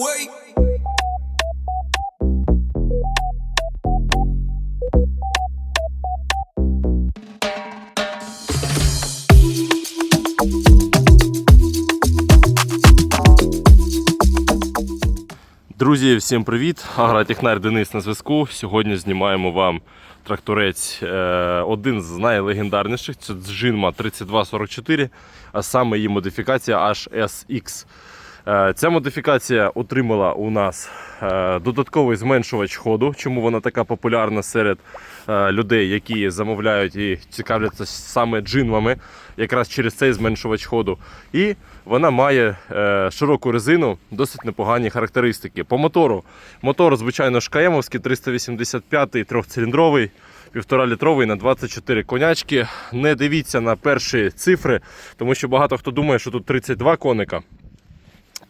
away. Друзі, всім привіт! Агротехнар Денис на зв'язку. Сьогодні знімаємо вам тракторець, е, один з найлегендарніших. Це Джинма 3244, а саме її модифікація HSX. Е, Ця модифікація отримала у нас е, додатковий зменшувач ходу. Чому вона така популярна серед е, людей, які замовляють і цікавляться саме джинмами, якраз через цей зменшувач ходу. І вона має широку резину, досить непогані характеристики. По мотору. Мотор, звичайно, шкаємовський 385 трьохциліндровий. Півтора літровий на 24 конячки. Не дивіться на перші цифри, тому що багато хто думає, що тут 32 коника.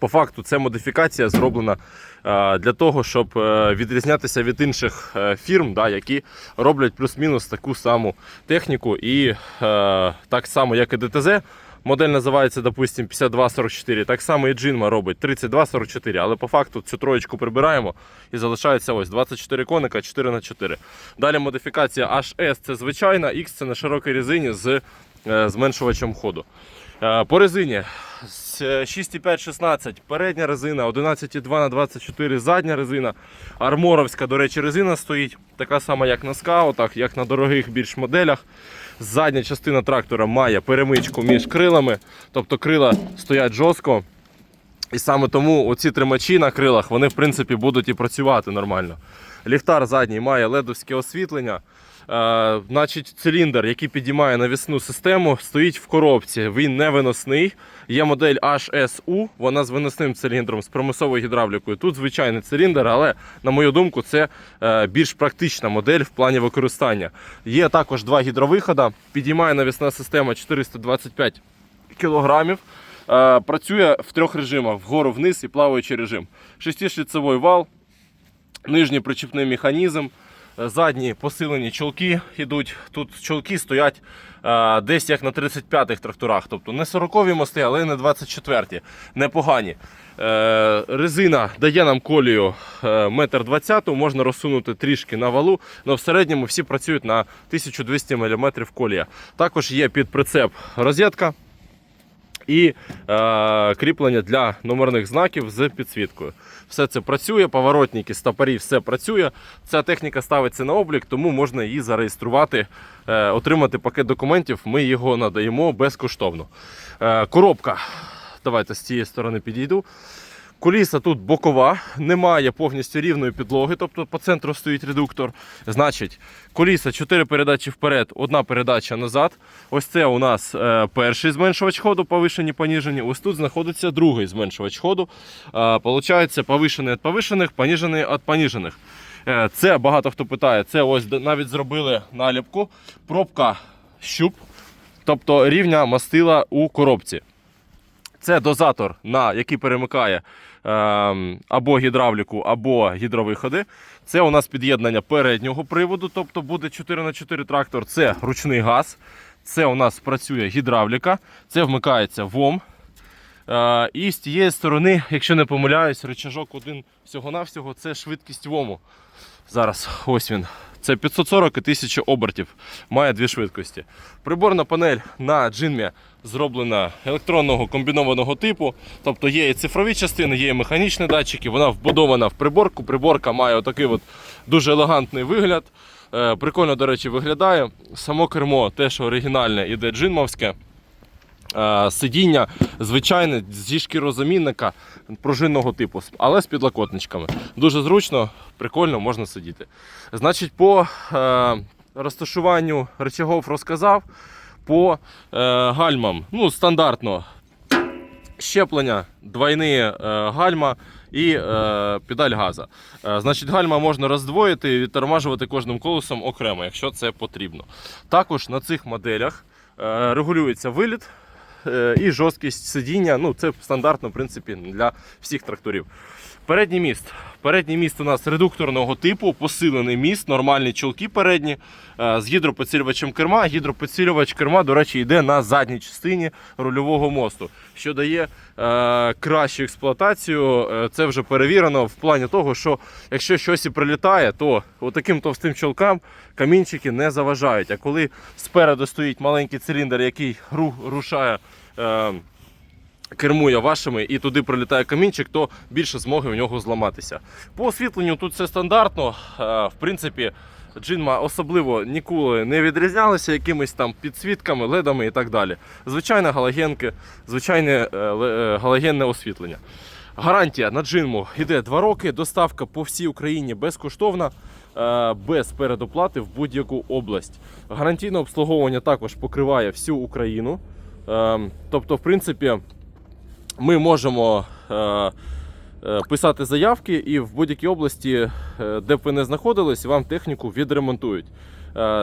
По факту, це модифікація зроблена е, для того, щоб е, відрізнятися від інших е, фірм, да, які роблять плюс-мінус таку саму техніку. І так само, як і ДТЗ, модель називається, допустим, 5244, так само і Jinma робить 3244, але по факту цю троєчку прибираємо і залишається ось 24 коника 4х4. Далі модифікація HS це звичайна, X це на широкій резині з зменшувачем ходу. Е, По резині з 6,5-16 передня резина, 11,2 на 24 задня резина. Арморовська, до речі, резина стоїть, така сама, як на скаутах, як на дорогих більш моделях. Задня частина трактора має перемичку між крилами, тобто крила стоять жорстко. І саме тому оці тримачі на крилах вони в принципі будуть і працювати нормально. Ліхтар задній має ледовське освітлення. Е, значить, циліндр, який підіймає навісну систему, стоїть в коробці. Він не виносний. Є модель HSU, вона з виносним циліндром, з примусовою гідравлікою. Тут звичайний циліндр, але, на мою думку, це е, більш практична модель в плані використання. Є також два гідровихода. Підіймає навісна система 425 кілограмів. Е, Працює в трьох режимах: вгору вниз і плаваючий режим. Шестишліцевий вал, нижній причіпний механізм, задні посилені чолки йдуть. Тут чолки стоять е, десь як на 35-х тракторах. Тобто не 40-ві мости, але не 24-ті. Непогані. Е, резина дає нам колію е, метр двадцять, можна розсунути трішки на валу, але в середньому всі працюють на 1200 мм колія. Також є під прицеп розетка і е, кріплення для номерних знаків з підсвіткою. Все це працює, поворотники, стопорі, все працює. Ця техніка ставиться на облік, тому можна її зареєструвати, е, отримати пакет документів. Ми його надаємо безкоштовно. Е, коробка. Давайте з цієї сторони підійду. Куліса тут бокова, немає повністю рівної підлоги, тобто по центру стоїть редуктор. Значить, куліса 4 передачі вперед, одна передача назад. Ось це у нас е, перший зменшувач ходу, повишені, поніжені. Ось тут знаходиться другий зменшувач ходу. Е, получається повишений від повишених, поніжений від поніжених. Е, це багато хто питає. Це ось навіть зробили наліпку. Пробка щуп, тобто рівня мастила у коробці. Це дозатор, на який перемикає ем, або гідравліку, або гідровиходи. Це у нас під'єднання переднього приводу, тобто буде 4х4 трактор. Це ручний газ. Це у нас працює гідравліка, це вмикається ВОМ. Е, і з тієї сторони, якщо не помиляюсь, рычажок один всього-навсього це швидкість ВОМу. Зараз ось він. Це 540 і 1000 обертів. Має дві швидкості. Приборна панель на джинмі зроблена електронного комбінованого типу. Тобто є і цифрові частини, є і механічні датчики. Вона вбудована в приборку. Приборка має отакий от дуже елегантний вигляд. Е, Прикольно, до речі, виглядає. Само кермо теж оригінальне, іде джинмовське. Е, Сидіння звичайне зі шкірозамінника пружинного типу, але з підлокотничками. Дуже зручно, прикольно можна сидіти. Значить, по е, розташуванню речагов розказав. По е, гальмам, ну, стандартно щеплення, двойні е, гальма і е, педаль газа. Е, значить, гальма можна роздвоїти і відтормажувати кожним колесом окремо, якщо це потрібно. Також на цих моделях е, регулюється виліт і жорсткість сидіння. Ну, це стандартно, в принципі, для всіх тракторів. Передній міст Передній міст у нас редукторного типу, посилений міст, нормальні чолки передні е, з гідропідсилювачем керма. Гідропідсилювач керма, до речі, йде на задній частині рульового мосту, що дає е, кращу експлуатацію. Е, Це вже перевірено в плані того, що якщо щось і прилітає, то таким товстим чолкам камінчики не заважають. А коли спереду стоїть маленький циліндр, який рушає. Е, кермує вашими і туди прилітає камінчик, то більше змоги у нього зламатися. По освітленню тут все стандартно. Е, В принципі, джинма особливо ніколи не відрізнялися якимись там підсвітками, ледами і так далі. Звичайне галогенки, звичайне е, е, галогенне освітлення. Гарантія на джинму йде 2 роки, доставка по всій Україні безкоштовна, без передоплати в будь-яку область. Гарантійне обслуговування також покриває всю Україну. Е, Тобто, в принципі, ми можемо е, е, писати заявки і в будь-якій області, е, де б ви не знаходились, вам техніку відремонтують.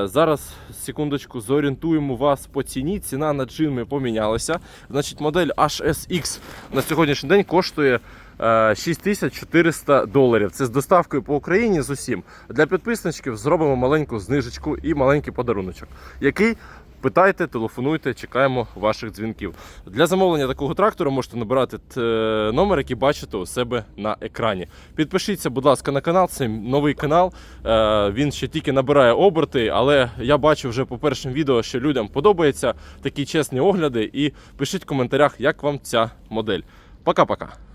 Зараз, секундочку, зорієнтуємо вас по ціні. Ціна на джинми помінялася. Значить, модель HSX на сьогоднішній день коштує е, 6400 доларів. Це з доставкою по Україні з усім. Для підписничків зробимо маленьку знижечку і маленький подаруночок, який Питайте, телефонуйте, чекаємо ваших дзвінків. Для замовлення такого трактора можете набирати е, номер, який бачите у себе на екрані. Підпишіться, будь ласка, на канал. Це новий канал. Е, Він ще тільки набирає оберти, але я бачу вже по першим відео, що людям подобаються такі чесні огляди. І пишіть в коментарях, як вам ця модель. Пока-пока.